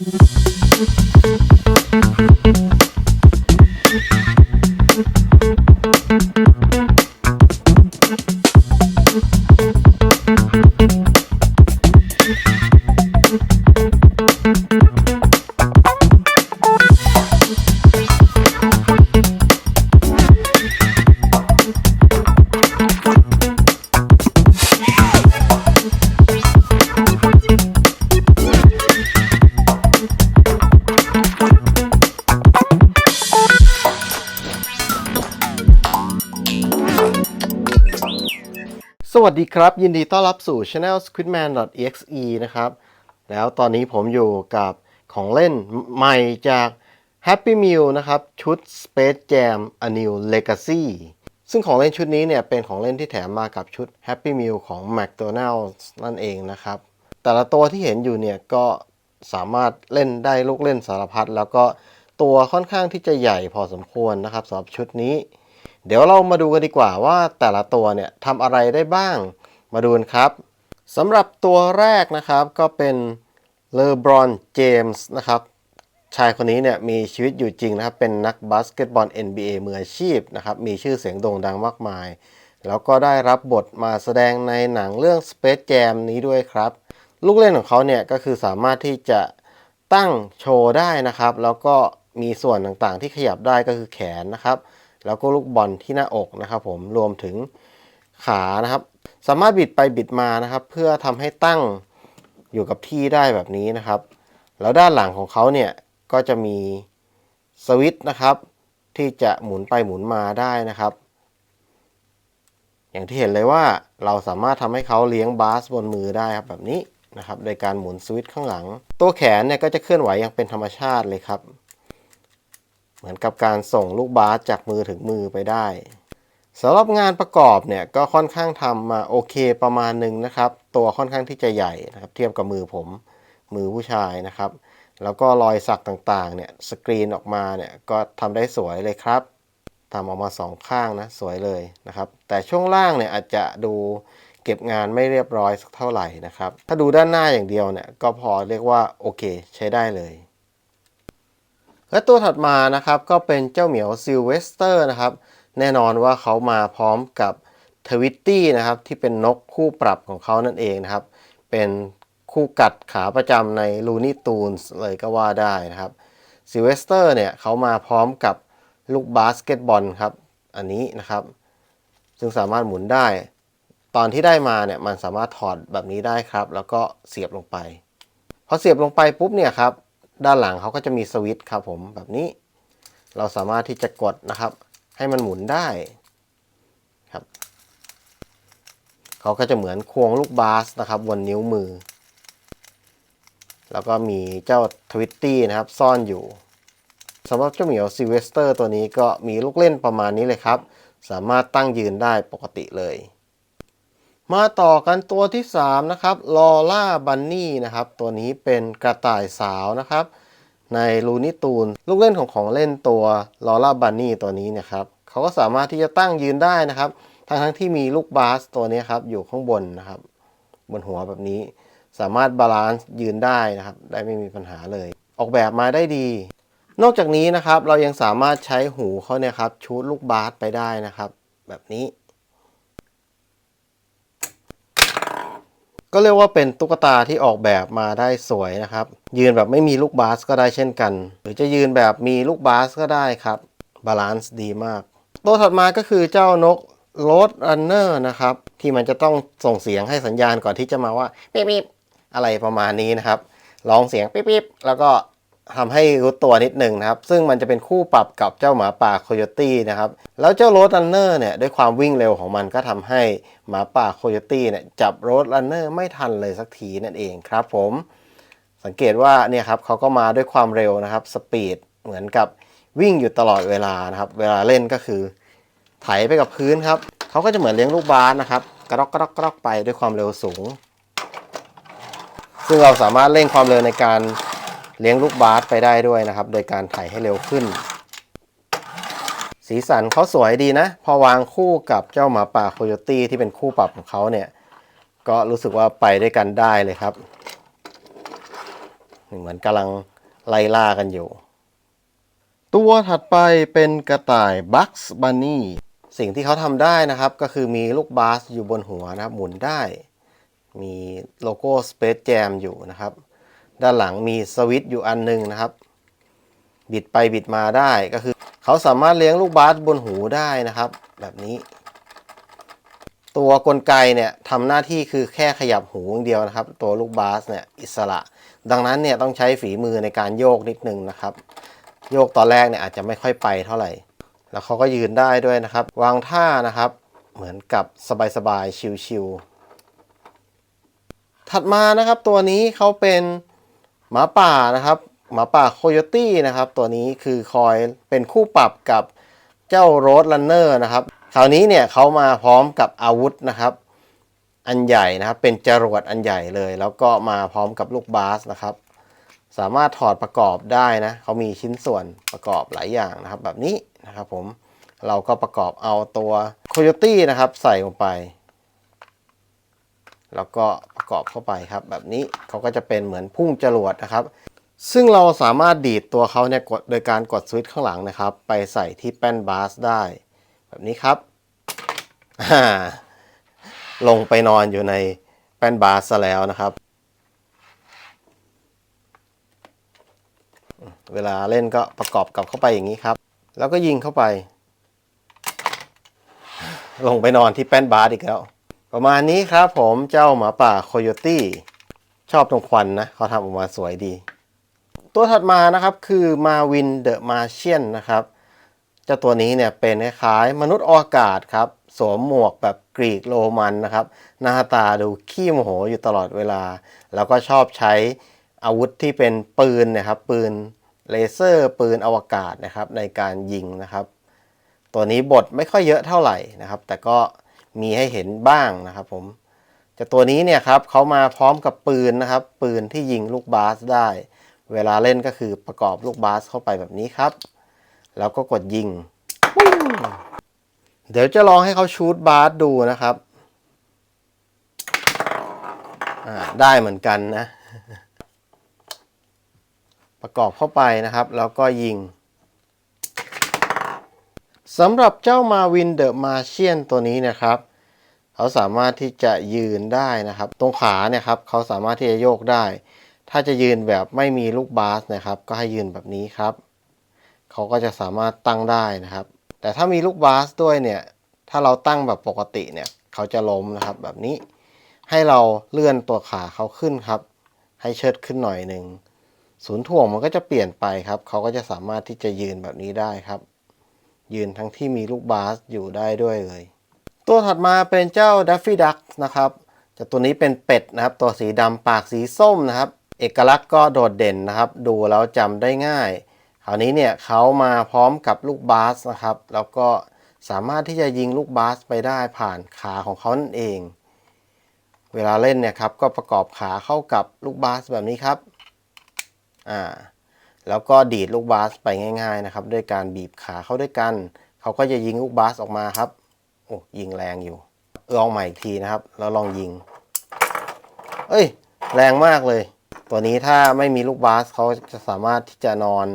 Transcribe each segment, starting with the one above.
Música วัสดีครับ ยินดีต้อนรับสู่ Channel squidman.exe นะครับ แล้วตอนนี้ผมอยู่กับของเล่นใหม่จาก Happy Meal นะครับ ชุด Space Jam A New Legacy ซึ่งของเล่นชุดนี้เนี่ยเป็นของเล่นที่แถมมากับชุด Happy Meal ของ McDonald's นั่นเองนะครับ แต่ละตัวที่เห็นอยู่เนี่ยก็สามารถเล่นได้ลูกเล่นสารพัดแล้วก็ตัวค่อนข้างที่จะใหญ่พอสมควรนะครับสำหรับชุดนี้ เดี๋ยวเรามาดูกันดีกว่าว่าแต่ละตัวเนี่ยทำอะไรได้บ้าง มาดูนครับสำหรับตัวแรกนะครับก็เป็นเลบรอนเจมส์นะครับชายคนนี้เนี่ยมีชีวิตอยู่จริงนะครับ เป็นนักบาสเกตบอล NBA มืออาชีพนะครับ มีชื่อเสียงโด่งดังมากมาย แล้วก็ได้รับบทมาแสดงในหนังเรื่อง Space Jam นี้ด้วยครับ ลูกเล่นของเขาเนี่ยก็คือสามารถที่จะตั้งโชว์ได้นะครับ แล้วก็มีส่วนต่างๆที่ขยับได้ก็คือแขนนะครับ แล้วก็ลูกบอลที่หน้าอกนะครับผมรวมถึงขานะครับ สามารถบิดไปบิดมานะครับ เพื่อทำให้ตั้งอยู่กับที่ได้แบบนี้นะครับ แล้วด้านหลังของเขาเนี่ยก็จะมีสวิตช์นะครับ ที่จะหมุนไปหมุนมาได้นะครับ อย่างที่เห็นเลยว่าเราสามารถทำให้เขาเลี้ยงบาสบนมือได้ครับแบบนี้นะครับ โดยการหมุนสวิตช์ข้างหลัง ตัวแขนเนี่ยก็จะเคลื่อนไหวอย่างเป็นธรรมชาติเลยครับ เหมือนกับการส่งลูกบาสจากมือถึงมือไปได้สำหรับงานประกอบเนี่ยก็ค่อนข้างทำมาโอเคประมาณหนึ่งนะครับ ตัวค่อนข้างที่จะใหญ่นะครับเทียบกับมือผมมือผู้ชายนะครับ แล้วก็รอยสักต่างๆเนี่ยสกรีนออกมาเนี่ยก็ทำได้สวยเลยครับทำออกมาสองข้างนะสวยเลยนะครับ แต่ช่วงล่างเนี่ยอาจจะดูเก็บงานไม่เรียบร้อยสักเท่าไหร่นะครับ ถ้าดูด้านหน้าอย่างเดียวเนี่ยก็พอเรียกว่าโอเค ใช้ได้เลย และตัวถัดมานะครับก็เป็นเจ้าเหมียวซิลเวสเตอร์นะครับแน่นอนว่าเขามาพร้อมกับทวิตตี้นะครับที่เป็นนกคู่ปรับของเขานั่นเองนะครับ เป็นคู่กัดขาประจำใน Looney Tunes เลยก็ว่าได้นะครับซิลเวสเตอร์เนี่ยเขามาพร้อมกับลูกบาสเกตบอลครับ อันนี้นะครับ ซึ่งสามารถหมุนได้ ตอนที่ได้มาเนี่ยมันสามารถถอดแบบนี้ได้ครับ แล้วก็เสียบลงไป พอเสียบลงไปปุ๊บเนี่ยครับ ด้านหลังเขาก็จะมีสวิตช์ครับผมแบบนี้ เราสามารถที่จะกดนะครับ ให้มันหมุนได้ครับเขาก็จะเหมือนควงลูกบาสนะครับ บนนิ้วมือ แล้วก็มีเจ้าทวิตตี้นะครับ ซ่อนอยู่สำหรับเจ้าเหมียวซิเวสเตอร์ตัวนี้ก็มีลูกเล่นประมาณนี้เลยครับ สามารถตั้งยืนได้ปกติเลย มาต่อกันตัวที่ 3 นะครับลอล่าบันนี่นะครับ ตัวนี้เป็นกระต่ายสาวนะครับ ในลูนิตูน ลูกเล่นของของเล่นตัวลอล่าบันนี่ตัวนี้นะครับเขาก็สามารถที่จะตั้งยืนได้นะครับ ทั้งทั้งที่มีลูกบาสตัวนี้ครับอยู่ข้างบนนะครับ บนหัวแบบนี้ สามารถบาลานซ์ยืนได้นะครับ ได้ไม่มีปัญหาเลย ออกแบบมาได้ดี นอกจากนี้นะครับเรายังสามารถใช้หูเขาเนี่ยครับชูดลูกบาสไปได้นะครับ แบบนี้ ก็เรียกว่าเป็นตุ๊กตาที่ออกแบบมาได้สวยนะครับ ยืนแบบไม่มีลูกบาสก็ได้เช่นกัน หรือจะยืนแบบมีลูกบาสก็ได้ครับ บาลานซ์ดีมาก ตัวถัดมาก็คือเจ้านกโรดรันเนอร์นะครับ ที่มันจะต้องส่งเสียงให้สัญญาณก่อนที่จะมาว่าปิ๊บปิ๊บอะไรประมาณนี้นะครับร้องเสียงปิ๊บปิ๊บแล้วก็ ทำให้รู้ตัวนิดหนึ่งนะครับ ซึ่งมันจะเป็นคู่ปรับกับเจ้าหมาป่าโคโยตี้นะครับ แล้วเจ้าโรดรันเนอร์เนี่ยด้วยความวิ่งเร็วของมันก็ทำให้หมาป่าโคโยตี้เนี่ยจับโรดรันเนอร์ไม่ทันเลยสักทีนั่นเองครับผม สังเกตว่าเนี่ยครับเขาก็มาด้วยความเร็วนะครับสปีดเหมือนกับวิ่งอยู่ตลอดเวลานะครับ เวลาเล่นก็คือไถไปกับพื้นครับเขาก็จะเหมือนเลี้ยงลูกบาสนะครับกระดอกกระดอกกระดอกไปด้วยความเร็วสูง ซึ่งเราสามารถเร่งความเร็วในการ เลี้ยงลูกบาสไปได้ด้วยนะครับ โดยการไถให้เร็วขึ้น สีสันเขาสวยดีนะ พอวางคู่กับเจ้าหมาป่าโคโยตี้ที่เป็นคู่ปรับของเขาเนี่ย ก็รู้สึกว่าไปด้วยกันได้เลยครับเหมือนกำลังไล่ล่ากันอยู่ ตัวถัดไปเป็นกระต่าย Bugs Bunny สิ่งที่เขาทำได้นะครับก็คือมีลูกบาสอยู่บนหัวนะครับ หมุนได้ มีโลโก้ Space Jam อยู่นะครับ ด้านหลังมีสวิตช์อยู่อันหนึงนะครับ บิดไปบิดมาได้ก็คือ เขาสามารถเลี้ยงลูกบาสบนหูได้นะครับ แบบนี้ ตัวกลไกเนี่ยทำหน้าที่คือแค่ขยับหูอย่างเดียวนะครับ ตัวลูกบาสเนี่ยอิสระ ดังนั้นเนี่ยต้องใช้ฝีมือในการโยกนิดนึงนะครับ โยกตอนแรกเนี่ยอาจจะไม่ค่อยไปเท่าไหร่ แล้วเขาก็ยืนได้ด้วยนะครับ วางท่านะครับเหมือนกับสบายๆชิวๆถัดมานะครับตัวนี้เขาเป็น หมาป่านะครับ หมาป่าโคโยตี้นะครับ ตัวนี้คือคอยเป็นคู่ปรับกับเจ้าโรด r ันเนอร์นะครับ คราวนี้เนี่ยเขามาพร้อมกับอาวุธนะครับ อันใหญ่นะครับ เป็นจรวดอันใหญ่เลย แล้วก็มาพร้อมกับลูกบาสนะครับ สามารถถอดประกอบได้นะเขามีชิ้นส่วนประกอบหลายอย่างนะครับ แบบนี้นะครับผมเราก็ประกอบเอาตัวโคโยตี้นะครับ ใส่ลงไป แล้วก็ประกอบเข้าไปครับ แบบนี้เขาก็จะเป็นเหมือนพุ่งจรวดนะครับ ซึ่งเราสามารถดีดตัวเขาเนี่ยกดโดยการกดสวิตช์ข้างหลังนะครับ ไปใส่ที่แป้นบาสได้ แบบนี้ครับอ่าลงไปนอนอยู่ในแป้นบาสซะแล้วนะครับ เวลาเล่นก็ประกอบกลับเข้าไปอย่างนี้ครับ แล้วก็ยิงเข้าไป ลงไปนอนที่แป้นบาสอีกแล้ว ประมาณนี้ครับผมเจ้าหมาป่าโคโยตี้ชอบตรงควันนะเขาทำออกมาสวยดี ตัวถัดมานะครับคือมาวินเดอะมาเชียนนะครับเจ้าตัวนี้เนี่ยเป็นคล้ายมนุษย์อวกาศครับ สวมหมวกแบบกรีกโรมันนะครับ หน้าตาดูขี้โมโหอยู่ตลอดเวลา แล้วก็ชอบใช้อาวุธที่เป็นปืนนะครับ ปืนเลเซอร์ปืนอวกาศนะครับในการยิงนะครับ ตัวนี้บทไม่ค่อยเยอะเท่าไหร่นะครับ แต่ก็ มีให้เห็นบ้างนะครับผมแต่ตัวนี้เนี่ยครับเขามาพร้อมกับปืนนะครับ ปืนที่ยิงลูกบาสได้ เวลาเล่นก็คือประกอบลูกบาสเข้าไปแบบนี้ครับ แล้วก็กดยิง เดี๋ยวจะลองให้เขาชูดบาสดูนะครับได้เหมือนกันนะ ประกอบเข้าไปนะครับ แล้วก็ยิง สำหรับเจ้ามาวินเดอะมาเชียนตัวนี้นะครับ เขาสามารถที่จะยืนได้นะครับ ตรงขาเนี่ยครับเขาสามารถที่จะโยกได้ ถ้าจะยืนแบบไม่มีลูกบาสนะครับ ก็ให้ยืนแบบนี้ครับ เขาก็จะสามารถตั้งได้นะครับ แต่ถ้ามีลูกบาสด้วยเนี่ยถ้าเราตั้งแบบปกติเนี่ยเขาจะล้มนะครับแบบนี้ ให้เราเลื่อนตัวขาเขาขึ้นครับ ให้เชิดขึ้นหน่อยหนึ่งศูนย์ถ่วงมันก็จะเปลี่ยนไปครับ เขาก็จะสามารถที่จะยืนแบบนี้ได้ครับ ยืนทั้งที่มีลูกบาสอยู่ได้ด้วยเลย ตัวถัดมาเป็นเจ้าดัฟฟี่ดักนะครับจะตัวนี้เป็นเป็ดนะครับ ตัวสีดำปากสีส้มนะครับ เอกลักษณ์ก็โดดเด่นนะครับ ดูแล้วจำได้ง่ายคราวนี้เนี่ยเขามาพร้อมกับลูกบาสนะครับ แล้วก็สามารถที่จะยิงลูกบาสไปได้ผ่านขาของเขานั่นเอง เวลาเล่นเนี่ยครับก็ประกอบขาเข้ากับลูกบาสแบบนี้ครับ อ่า แล้วก็ดีดลูกบาสไปง่าย ๆนะครับ ด้วยการบีบขาเข้าด้วยกัน เขาก็จะยิงลูกบาสออกมาครับ โอ้ยิงแรงอยู่ ลองใหม่อีกทีนะครับ แล้วลองยิง เอ้ย แรงมากเลย ตัวนี้ถ้าไม่มีลูกบาสเขาจะสามารถที่จะนอน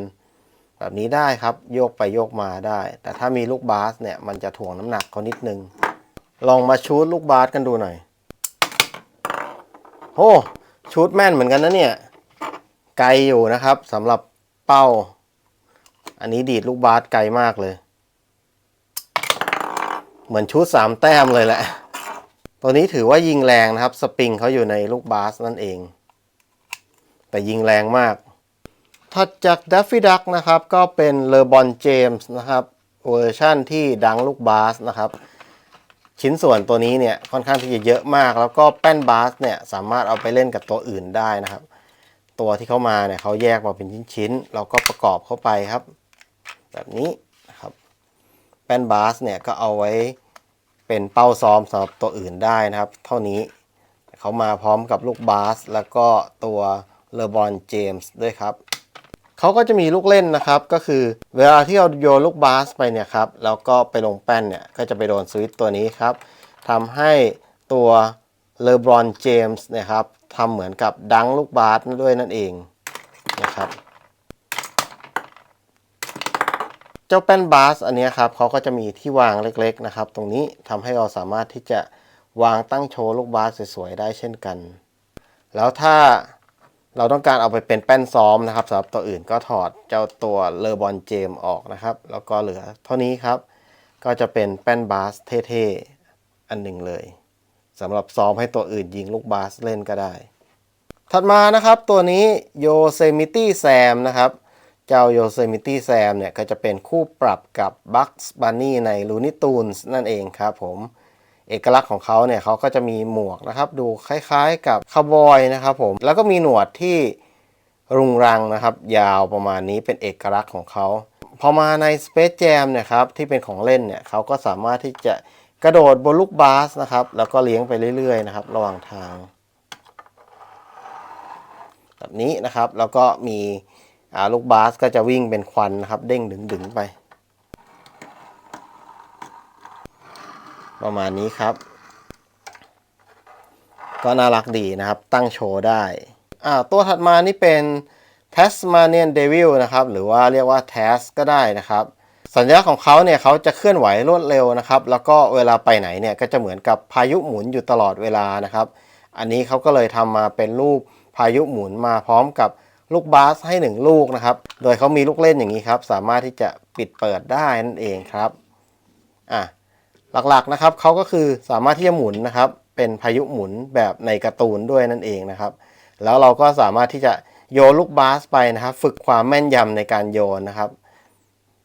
แบบนี้ได้ครับ โยกไปโยกมาได้ แต่ถ้ามีลูกบาสเนี่ยมันจะถ่วงน้ำหนักเขานิดนึง ลองมาชูดลูกบาสกันดูหน่อยโอ้ชูดแม่นเหมือนกันนะเนี่ย ไกลอยู่นะครับสำหรับ เป้า อันนี้ดีดลูกบาสไกลมากเลย เหมือนชุดสามแต้มเลยแหละ ตัวนี้ถือว่ายิงแรงนะครับ สปริงเขาอยู่ในลูกบาสนั่นเอง แต่ยิงแรงมาก ถัดจากดัฟฟี่ดักนะครับ ก็เป็นเลอบอนเจมส์นะครับ เวอร์ชั่นที่ดังลูกบาสนะครับชิ้นส่วนตัวนี้เนี่ยค่อนข้างที่จะเยอะมาก แล้วก็แป้นบาสเนี่ยสามารถเอาไปเล่นกับตัวอื่นได้นะครับ ตัวที่เขามาเนี่ยเขาแยกมาเป็นชิ้นๆ เราก็ประกอบเข้าไปครับ แบบนี้นะครับ แป้นบาสเนี่ยก็เอาไว้เป็นเป้าซ้อมสำหรับตัวอื่นได้นะครับ เท่านี้เขามาพร้อมกับลูกบาส แล้วก็ตัวเลบอนเจมส์ด้วยครับเขาก็จะมีลูกเล่นนะครับ ก็คือเวลาที่เราโยนลูกบาสไปเนี่ยครับแล้วก็ไปลงแป้นเนี่ยก็จะไปโดนสวิตตัวนี้ครับทำให้ตัวเลบรอนเจมส์นะครับ ทำเหมือนกับดังลูกบาสด้วยนั่นเองนะครับ เจ้าแป้นบาสอันนี้ครับเขาก็จะมีที่วางเล็กๆนะครับ ตรงนี้ทำให้เราสามารถที่จะวางตั้งโชว์ลูกบาสสวยๆได้เช่นกัน แล้วถ้าเราต้องการเอาไปเป็นแป้นซ้อมนะครับสำหรับตัวอื่นก็ถอดเจ้าตัวเลอบอนเจมออกนะครับ แล้วก็เหลือเท่านี้ครับ ก็จะเป็นแป้นบาสเท่ๆ อันหนึ่งเลย สำหรับซ้อมให้ตัวอื่นยิงลูกบาสเล่นก็ได้ ถัดมานะครับตัวนี้ Yosemite Sam นะครับ เจ้า Yosemite Sam เนี่ยก็จะเป็นคู่ปรับกับ Bugs Bunny ใน Looney Tunes นั่นเองครับผมเอกลักษณ์ของเขาเนี่ยเขาก็จะมีหมวกนะครับ ดูคล้ายๆกับคาวบอยนะครับผมแล้วก็มีหนวดที่รุงรังนะครับ ยาวประมาณนี้เป็นเอกลักษณ์ของเขาพอมาใน Space Jam เนี่ยครับที่เป็นของเล่นเนี่ยเขาก็สามารถที่จะ กระโดดบนลูกบาสนะครับ แล้วก็เลี้ยงไปเรื่อยๆนะครับ ระหว่างทาง แบบนี้นะครับ แล้วก็มีลูกบาสก็จะวิ่งเป็นควันนะครับ เด้งดึงๆไป ประมาณนี้ครับ ก็น่ารักดีนะครับ ตั้งโชว์ได้อ่าตัวถัดมานี่เป็น Tasmanian Devil นะครับ หรือว่าเรียกว่า Tas ก็ได้นะครับ สัญลักษณ์ของเขาเนี่ยเขาจะเคลื่อนไหวรวดเร็วนะครับ แล้วก็เวลาไปไหนเนี่ยก็จะเหมือนกับพายุหมุนอยู่ตลอดเวลานะครับ อันนี้เขาก็เลยทำมาเป็นรูปพายุหมุนมาพร้อมกับลูกบาสให้หนึ่งลูกนะครับ โดยเขามีลูกเล่นอย่างนี้ครับ สามารถที่จะปิดเปิดได้นั่นเองครับ อะ หลักๆนะครับเขาก็คือสามารถที่จะหมุนนะครับ เป็นพายุหมุนแบบในการ์ตูนด้วยนั่นเองนะครับ แล้วเราก็สามารถที่จะโยนลูกบาสไปนะครับ ฝึกความแม่นยำในการโยนนะครับ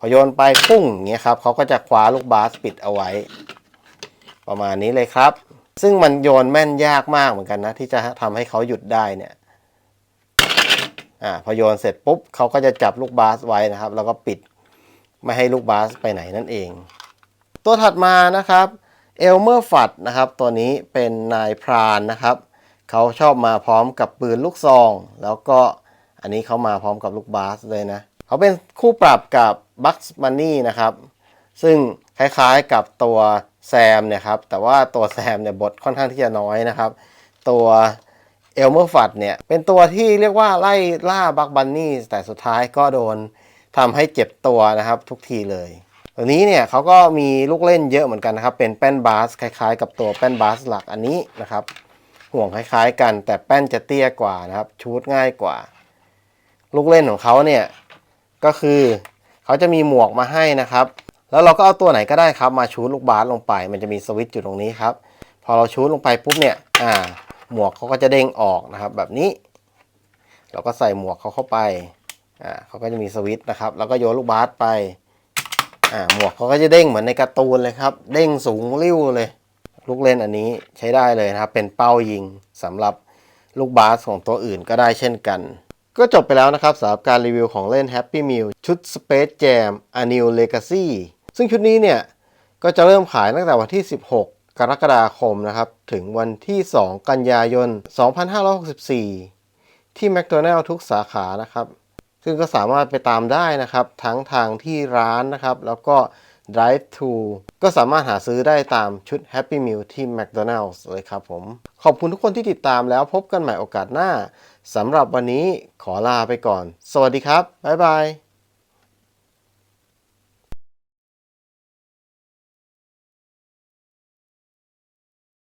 พอโยนไปปุ้งอย่างเงี้ยครับเขาก็จะคว้าลูกบาสปิดเอาไว้ ประมาณนี้เลยครับ ซึ่งมันโยนแม่นยากมากเหมือนกันนะ ที่จะทำให้เขาหยุดได้เนี่ยอ่าพอโยนเสร็จปุ๊บเขาก็จะจับลูกบาสไว้นะครับ แล้วก็ปิดไม่ให้ลูกบาสไปไหนนั่นเอง ตัวถัดมานะครับเอลเมอร์ฟัดนะครับ ตัวนี้เป็นนายพรานนะครับเขาชอบมาพร้อมกับปืนลูกซอง แล้วก็อันนี้เขามาพร้อมกับลูกบาสเลยนะเขาเป็นคู่ปรับกับ บัคส์มันนี่นะครับ ซึ่งคล้ายๆกับตัวแซมเนี่ยครับ แต่ว่าตัวแซมเนี่ยบทค่อนข้างที่จะน้อยนะครับ ตัวเอลเมอร์ฟัดเนี่ย เป็นตัวที่เรียกว่าไล่ล่าบัคบันนี่แต่สุดท้ายก็โดนทำให้เจ็บตัวนะครับทุกทีเลยตัวนี้เนี่ยเขาก็มีลูกเล่นเยอะเหมือนกันนะครับ เป็นแป้นบาสคล้ายๆ กับตัวแป้นบาสหลักอันนี้นะครับ ห่วงคล้ายๆ กันแต่แป้นจะเตี้ยกว่านะครับ ชูดง่ายกว่า ลูกเล่นของเขาเนี่ยก็คือ เขาจะมีหมวกมาให้นะครับ แล้วเราก็เอาตัวไหนก็ได้ครับมาชูดลูกบาสลงไป มันจะมีสวิตช์อยู่ตรงนี้ครับ พอเราชูดลงไปปุ๊บเนี่ยอ่าหมวกเขาก็จะเด้งออกนะครับ แบบนี้ เราก็ใส่หมวกเขาเข้าไปอ่าเขาก็จะมีสวิตช์นะครับ แล้วก็โยนลูกบาสไปอ่าหมวกเขาก็จะเด้งเหมือนในการ์ตูนเลยครับ เด้งสูงริ้วเลย ลูกเล่นอันนี้ใช้ได้เลยนะครับ เป็นเป้ายิงสำหรับลูกบาสของตัวอื่นก็ได้เช่นกัน ก็จบไปแล้วนะครับสำหรับการรีวิวของเล่น Happy Meal ชุด Space Jam A New Legacy ซึ่งชุดนี้เนี่ย ก็จะเริ่มขายตั้งแต่วันที่ 16 กรกฎาคมนะครับ ถึงวันที่ 2 กันยายน 2564 ที่ McDonald's ทุกสาขานะครับ ซึ่งก็สามารถไปตามได้นะครับ ทั้งทางที่ร้านนะครับ แล้วก็ Drive to ก็สามารถหาซื้อได้ตามชุด Happy Meal ที่ McDonald's เลยครับผม ขอบคุณทุกคนที่ติดตามแล้วพบกันใหม่โอกาสหน้าสำหรับวันนี้ขอลาไปก่อน สวัสดีครับ บ๊ายบาย